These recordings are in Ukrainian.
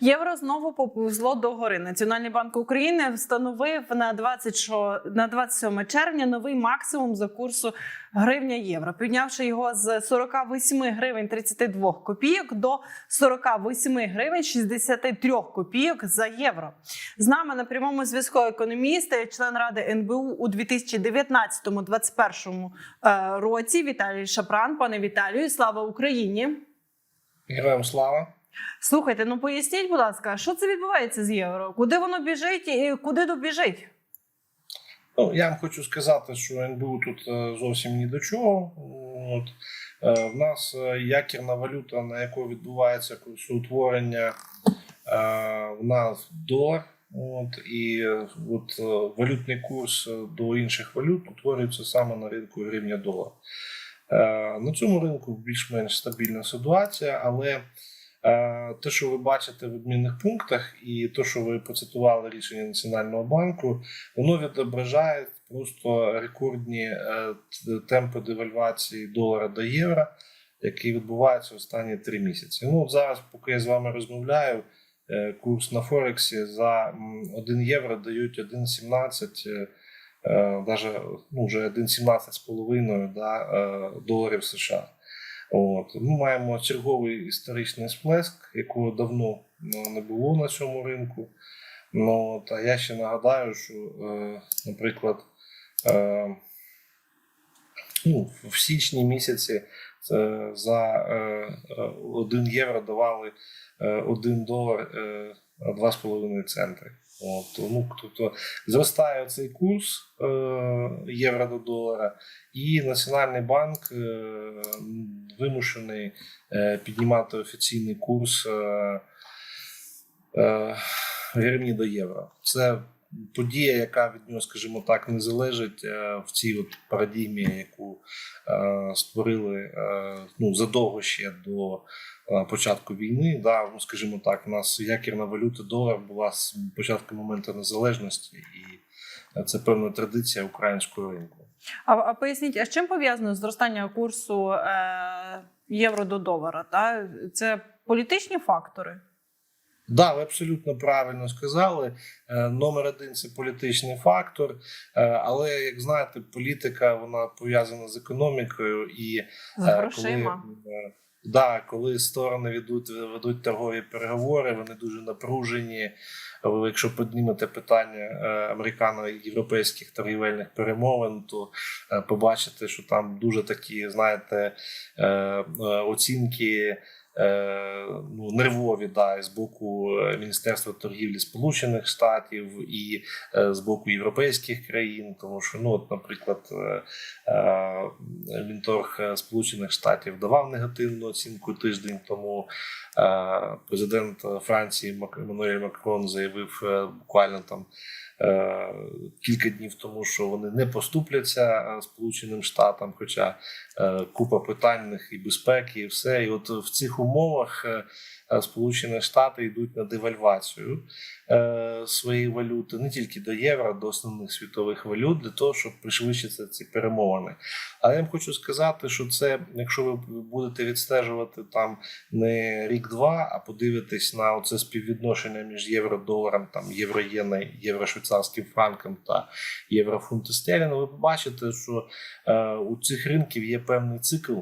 Євро знову поповзло до гори. Національний банк України встановив на 20, на 27 червня новий максимум за курсу гривня євро, піднявши його з 48 гривень 32 копійок до 48 гривень 63 копійок за євро. З нами на прямому зв'язку економіст, член ради НБУ у 2019-2021 е, році. Віталій Шапран. Пане Віталію, слава Україні! Героям слава. Слухайте, ну поясніть, будь ласка, що це відбувається з євро? Куди воно біжить і куди добіжить? Ну, я вам хочу сказати, що НБУ тут е, зовсім ні до чого. От. Е, В нас е, якірна валюта, на яку відбувається курсоутворення, в нас долар. От, і от валютний курс до інших валют утворюється саме на ринку гривня долар. Е, На цьому ринку більш-менш стабільна ситуація, але Те, що ви бачите в адмінних пунктах, і те, що ви процитували рішення Національного банку, воно відображає просто рекордні е, темпи девальвації долара до євро, які відбуваються останні три місяці. Ну зараз, поки я з вами розмовляю, е, курс на Форексі за 1 євро дають 1,17, е, е, даже ну, вже 1,17,5 да, е, доларів США. От ми маємо черговий історичний сплеск, якого давно ну, не було на цьому ринку. Ну, от, я ще нагадаю, що, е, наприклад, е, ну, в січні місяці е, за е, 1 євро давали е, 1 долар е, 2,5 центри. От, тому, тобто зростає цей курс е, євро до долара, і Національний банк е, вимушений е, піднімати офіційний курс е, е, гривні до євро. Це подія, яка від нього, скажімо так, не залежить е, в цій от парадігмі, яку е, створили е, ну, задовго ще до початку війни. Да, ну, скажімо так, у нас якірна валюта долар була з початку моменту незалежності, і це певна традиція українського ринку. А, а поясніть, а з чим пов'язано зростання курсу е, євро до долара? Та? Це політичні фактори? Да, ви абсолютно правильно сказали. Е, Номер один це політичний фактор. Е, Але як знаєте, політика вона пов'язана з економікою і З е, грошима. Коли, да, коли сторони ведуть, ведуть торгові переговори, вони дуже напружені. Якщо піднімете питання американо-європейських торгівельних перемовин, то побачите, що там дуже такі, знаєте, оцінки. Е, Ну, нервові да, з боку е, Міністерства торгівлі Сполучених Штатів і е, з боку європейських країн, тому що, ну, от, наприклад, Мінторг Сполучених Штатів давав негативну оцінку тиждень тому. Президент Франції Еммануель Макрон заявив буквально там кілька днів тому, що вони не поступляться е, Сполученим Штатам, хоча е, купа питань і безпеки, і все. І от в цих умовах е, е, Сполучені Штати йдуть на девальвацію е, своєї валюти не тільки до євро, до основних світових валют, для того, щоб пришвидшити ці перемовини. Але я вам хочу сказати, що це, якщо ви будете відстежувати там не рік-два, а подивитись на оце співвідношення між євро-доларом, там євро-єна, євро-швейцарським франком та єврофунти стерлінга, ви побачите, що е, у цих ринків є певний цикл.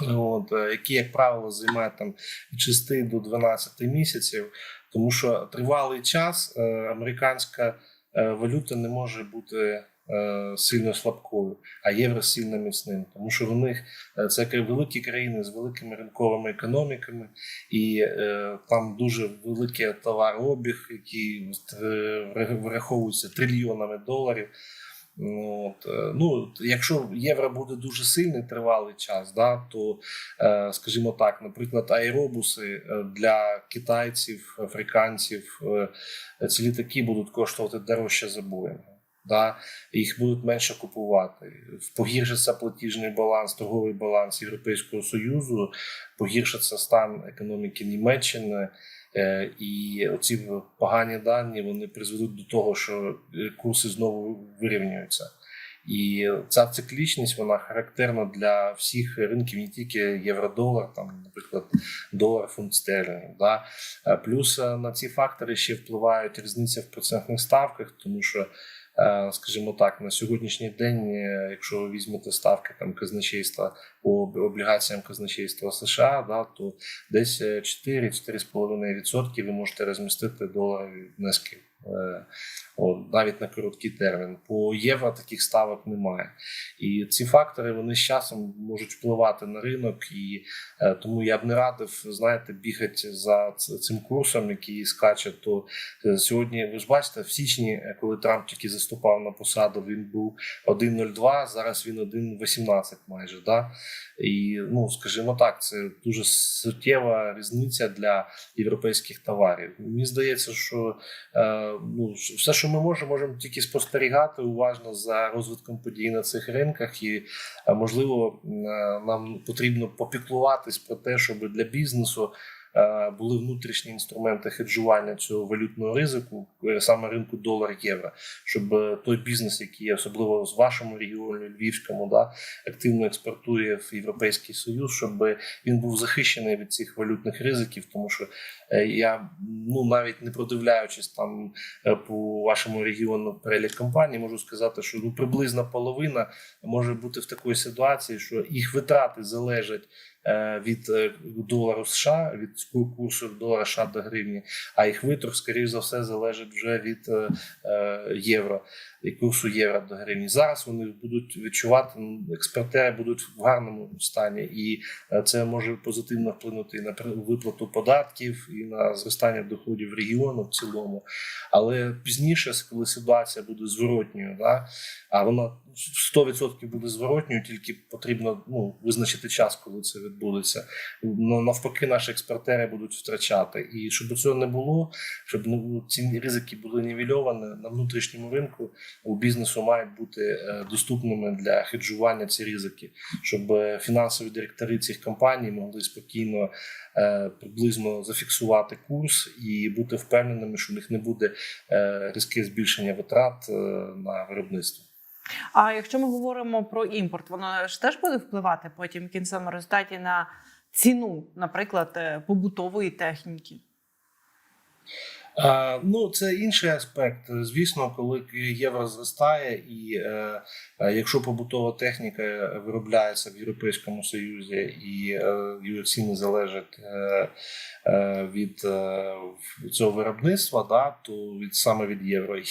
От, е, який, як правило, займає там від 6 до 12 місяців, тому що тривалий час е, американська е, валюта не може бути сильно слабкою, а євро сильно міцним, тому що в них це великі країни з великими ринковими економіками, і е, там дуже великий товарообіг, який врах- враховується трильйонами доларів. От, е, ну, якщо євро буде дуже сильний тривалий час, да, то, е, скажімо так, наприклад, аеробуси е, для китайців, африканців, ці літаки будуть коштувати дорожче за Боїнга. Да, їх будуть менше купувати. Погіршиться платіжний баланс, торговий баланс Європейського Союзу, погіршиться стан економіки Німеччини. Е, І оці погані дані вони призведуть до того, що курси знову вирівнюються. І ця циклічність вона характерна для всіх ринків, не тільки євро-долар, там, наприклад, долар, фунт стерлінг. Да? Е, Плюс е, на ці фактори ще впливають різниця в процентних ставках, тому що, е, скажімо так, на сьогоднішній день, якщо ви візьмете ставки там казначейства по облігаціям казначейства США, да, то десь е, 4-4,5% ви можете розмістити доларові внески. Е, навіть на короткий термін. По євро таких ставок немає. І ці фактори вони з часом можуть впливати на ринок, і е, тому я б не радив, знаєте, бігати за цим курсом, який скаче. То е, сьогодні ви ж бачите, в січні, коли Трамп тільки заступав на посаду, він був 1,02, зараз він 1,18 майже. Да? І ну, скажімо так, це дуже суттєва різниця для європейських товарів. Мені здається, що е, ну, все, що ми можемо, можемо тільки спостерігати уважно за розвитком подій на цих ринках, і е, можливо е, нам потрібно попіклуватись про те, щоб для бізнесу. Е, Були внутрішні інструменти хеджування цього валютного ризику, е, саме ринку долар-євро, щоб е, той бізнес, який особливо в вашому регіоні, Львівському, да, активно експортує в Європейський Союз, щоб він був захищений від цих валютних ризиків, тому що я ну навіть не продивляючись там по вашому регіону перелік компаній, можу сказати, що ну приблизно половина може бути в такій ситуації, що їх витрати залежать. Е, Від е, долару США, від курсу долара США до гривні, а їх виторг, скоріш за все, залежить вже від е, євро і курсу євро до гривні. Зараз вони будуть відчувати, експортери будуть в гарному стані, і це може позитивно вплинути і на виплату податків, і на зростання доходів регіону в цілому. Але пізніше, коли ситуація буде зворотньою, да, а вона 100% буде зворотньою, тільки потрібно ну, визначити час, коли це відбудеться. Ну, навпаки, наші експортери будуть втрачати. І щоб цього не було, щоб ну, ці ризики були нівельовані на внутрішньому ринку, у бізнесу мають бути е, доступними для хеджування ці ризики, щоб е, фінансові директори цих компаній могли спокійно е, приблизно зафіксувати курс і бути впевненими, що в них не буде різке збільшення витрат на виробництво. А якщо ми говоримо про імпорт, воно ж теж буде впливати потім в кінцевому результаті на ціну, наприклад, е, побутової техніки. А, ну, це інший аспект. Звісно, коли євро зростає, і е, е, якщо побутова техніка виробляється в Європейському Союзі і е, її ціни залежать е, е, від е, цього виробництва, да, то від саме від євро. І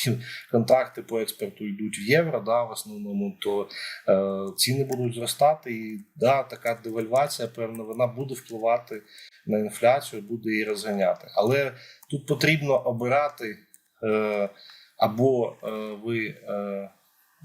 контракти по експорту йдуть в євро, да, в основному, то е, ціни будуть зростати, і да, така девальвація, певно, вона буде впливати на інфляцію, буде її розганяти. Але тут потрібно обирати е, або е, ви е,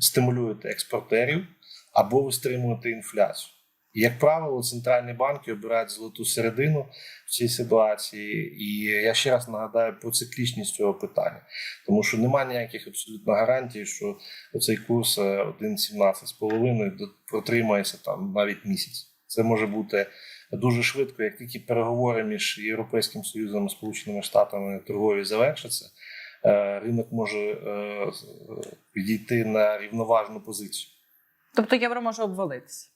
стимулюєте експортерів, або ви стримуєте інфляцію. І, як правило, центральні банки обирають золоту середину в цій ситуації. І я ще раз нагадаю про циклічність цього питання, тому що немає ніяких абсолютно гарантій, що оцей курс е, 1,17,5 до- протримається там навіть місяць. Це може бути дуже швидко, як тільки переговори між Європейським Союзом і Сполученими Штатами торгові завершаться, е, ринок може е, з- е, відійти на рівноважну позицію. Тобто євро може обвалитися.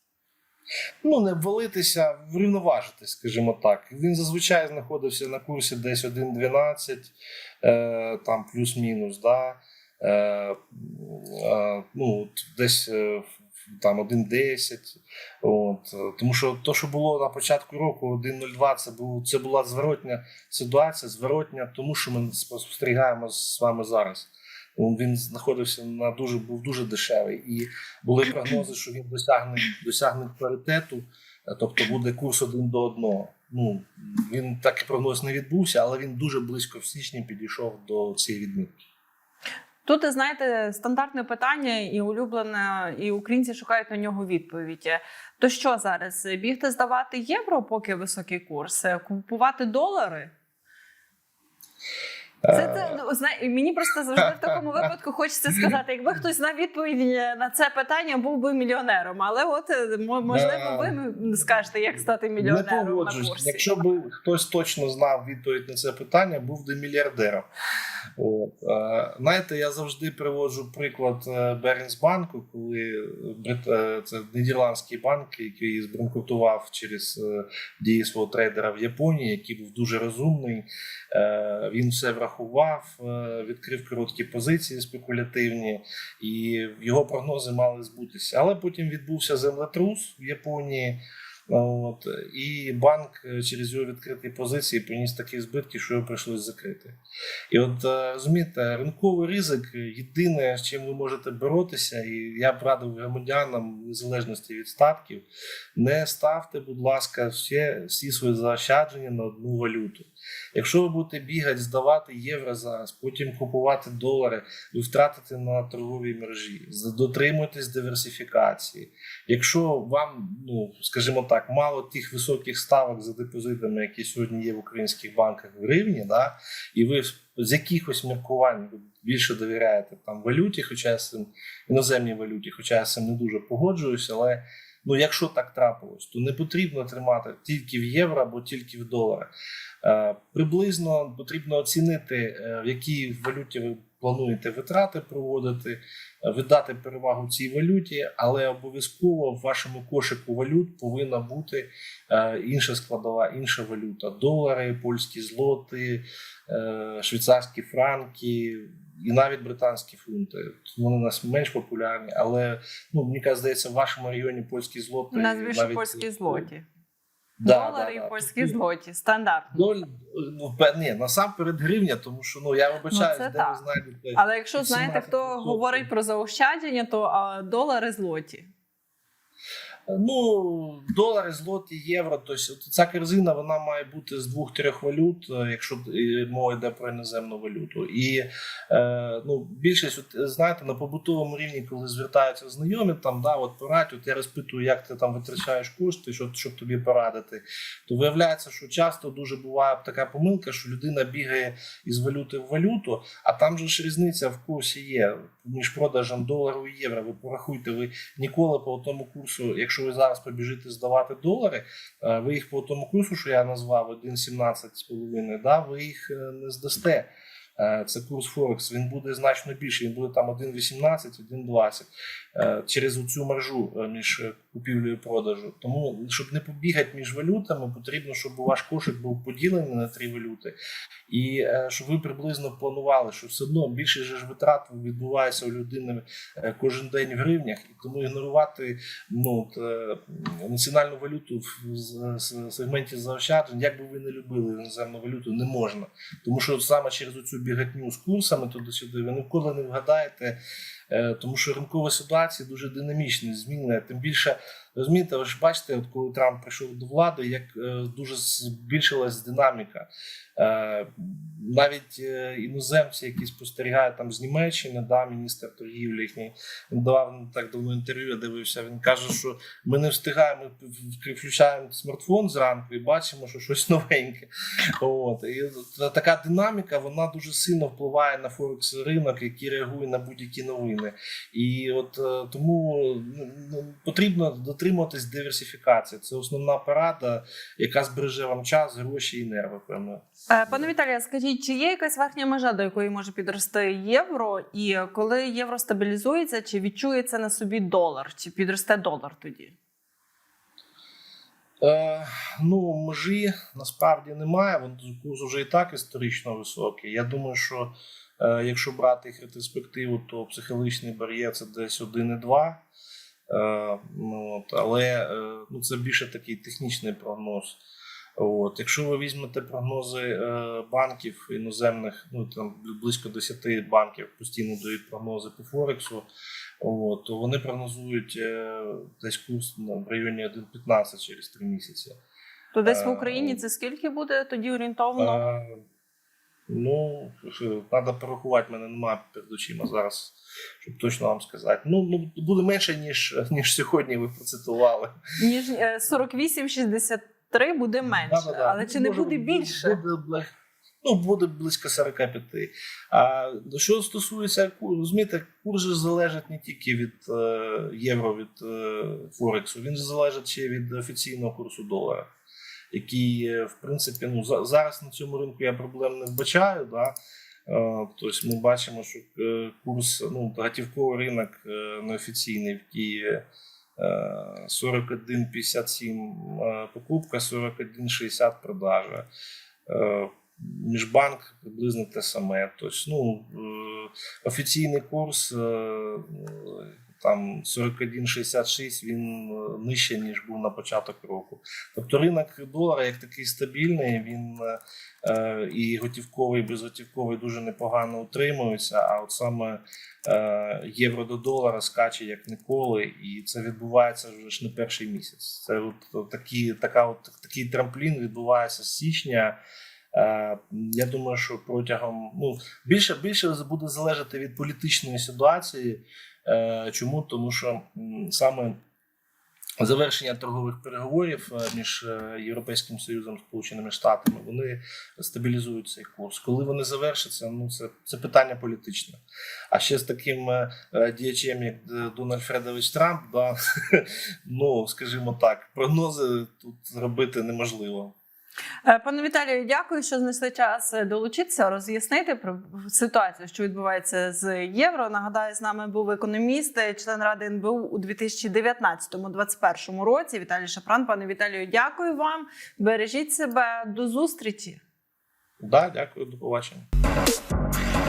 Ну, не ввалитися, врівноважити, скажімо так. Він зазвичай знаходився на курсі десь 1,12, е, там плюс-мінус, да? е, е, ну, десь е, там 1,10. От, е, тому що то, що було на початку року, 1,02, це, був, це була зворотня ситуація, зворотня, тому що ми спостерігаємо з вами зараз. Він знаходився на дуже був дуже дешевий, і були прогнози, що він досягне досягне паритету, е, тобто буде курс один до одного. Ну він так і прогноз не відбувся, але він дуже близько в січні підійшов до цієї відмітки. Тут, знаєте, стандартне питання і улюблене, і українці шукають на нього відповідь. То що зараз? Бігти здавати євро, поки високий курс, купувати долари? Це, Е, це ну, знає, мені просто завжди в такому випадку хочеться сказати, якби хтось знав відповідь на це питання, був би мільйонером. Але от е, можливо, ви скажете, як стати Не мільйонером на курсі. Якщо б хтось точно знав відповідь на це питання, був би мільярдером. От. Е, Знаєте, я завжди приводжу приклад Бернсбанку, коли це нідерландський банк, який збанкрутував через дії свого трейдера в Японії, який був дуже розумний. Е, Він все врахував, е, відкрив короткі позиції спекулятивні, і його прогнози мали збутися. Але потім відбувся землетрус в Японії. От, і банк е, через його відкриті позиції приніс такі збитки, що його прийшлось закрити. І от розумієте, ринковий ризик єдине, з чим ви можете боротися, і я б радив громадянам незалежності від статків, не ставте, будь ласка, всі, всі свої заощадження на одну валюту. Якщо ви будете бігати, здавати євро зараз, потім купувати долари, ви втратите на торговій мережі. Дотримуйтесь диверсифікації. Якщо вам, ну скажімо так, мало тих високих ставок за депозитами, які сьогодні є в українських банках в гривні, да, і ви з якихось міркувань більше довіряєте там валюті, хоча я з цим іноземній валюті, хоча я цим не дуже погоджуюся, але ну якщо так трапилось, то не потрібно тримати тільки в євро або тільки в доларах. Е, Приблизно потрібно оцінити, е, в якій валюті ви плануєте витрати проводити, е, віддати перевагу цій валюті, але обов'язково в вашому кошику валют повинна бути е, інша складова, інша валюта: долари, польські злоти, е, швейцарські франки. І навіть британські фунти вони у нас менш популярні, але ну мені здається, в вашому регіоні польські злоти У нас більше навіть- польські злоті. Да, Долари да, да. і польські злоті. Стандартно. Доль, ну, ні, насамперед гривня, тому що ну я вибачаю, Ну, де так. ви знайдете. Але якщо знаєте, хто говорить про заощадження, то а, долари злоті. Ну, долари, злоті, євро. Тобто ця корзина вона має бути з двох-трьох валют, е, якщо мова йде про іноземну валюту. І е, ну, більшість, от, знаєте, на побутовому рівні, коли звертаються знайомі, там да, от порадь, от я розпитую, як ти там витрачаєш кошти, щоб, щоб тобі порадити. То виявляється, що часто дуже буває така помилка, що людина бігає із валюти в валюту, а там же ж різниця в курсі є між продажем долару і євро. Ви порахуйте, ви ніколи по тому курсу, якщо ви зараз побіжите здавати долари, е, ви їх по тому курсу, що я назвав 1,17,5, да, ви їх е, не здасте. Е, Це курс Форекс, він буде значно більший, він буде там 1,18, 1,20 е, через цю маржу е, між купівлею і продажу. Тому, щоб не побігати між валютами, потрібно, щоб ваш кошик був поділений на три валюти, і щоб ви приблизно планували, що все одно більше ж витрат відбувається у людини кожен день в гривнях, і тому ігнорувати ну, от, національну валюту в сегменті заощаджень, як би ви не любили іноземну валюту, не можна. Тому що саме через цю бігатню з курсами туди-сюди ви ніколи не вгадаєте, е, тому що ринкова ситуація дуже динамічна, змінна. Тим більше, розумієте, ви ж бачите, от коли Трамп прийшов до влади, як е, дуже збільшилась динаміка. Е, Навіть е, іноземці, які спостерігають там з Німеччини, да, міністр торгівлі їхній давав так давно інтерв'ю, я дивився. Він каже, що ми не встигаємо включаємо смартфон зранку і бачимо, що щось новеньке. От і така динаміка вона дуже сильно впливає на форекс ринок, який реагує на будь-які новини. І от тому ну, ну, потрібно дотримуватись диверсифікації. Це основна порада, яка збереже вам час, гроші і нерви. Певно. Е, Пане Віталія, скажіть, чи є якась верхня межа, до якої може підрости євро? І коли євро стабілізується, чи відчується на собі долар, чи підросте долар тоді? Е, ну, межі насправді немає. Він курс вже і так історично високий. Я думаю, що е, якщо брати їх ретроспективу, то психологічний бар'єр це десь 1,2. Е, ну, от, але е, ну, це більше такий технічний прогноз. От, якщо ви візьмете прогнози е, банків іноземних, ну там близько 10 банків постійно дають прогнози по Форексу, от, то вони прогнозують десь курс ну, в районі 1,15 через 3 місяці. То десь в Україні це скільки буде тоді орієнтовно? Е, ну, треба порахувати, мене немає перед очима зараз, щоб точно вам сказати. Ну, ну буде менше, ніж, ніж сьогодні ви процитували. Ніж е, 48-63 буде менше, Да-да-да. але чи не буде більше? Буде, Ну, буде близько 45. А що стосується курсу, розумієте, курс же залежить не тільки від е, євро, від е, Форексу, він же залежить ще від офіційного курсу долара, який, е, в принципі, ну, зараз на цьому ринку я проблем не вбачаю. Да? Е, Тобто ми бачимо, що е, курс, ну, готівковий ринок неофіційний в Києві е, 41,57 е, покупка, 41,60 продажа. Міжбанк приблизно те саме. Тобто, ну, офіційний курс там 41,66 він е, нижче, ніж був на початок року. Тобто ринок долара як такий стабільний, він е, і готівковий, і безготівковий дуже непогано утримується. А от саме е, євро до долара скаче як ніколи, і це відбувається вже ж не перший місяць. Це от такі, така, от, такий трамплін відбувається з січня. Е, Я думаю, що протягом ну більше більше буде залежати від політичної ситуації. Е, Чому? Тому що саме завершення торгових переговорів е, між е, Європейським Союзом Сполученими Штатами вони стабілізують цей курс. Коли вони завершаться, ну це, це питання політичне. А ще з таким діячем, як Дональд Фредович Трамп, да, ну скажімо так, прогнози тут зробити неможливо. Е, Пане Віталію, дякую, що знайшли час е, долучитися, роз'яснити про ситуацію, що відбувається з євро. Нагадаю, з нами був економіст, е, член ради НБУ у 2019-2021 році. Віталій Шапран. Пане Віталію, дякую вам. Бережіть себе до зустрічі. Да, дякую, до побачення.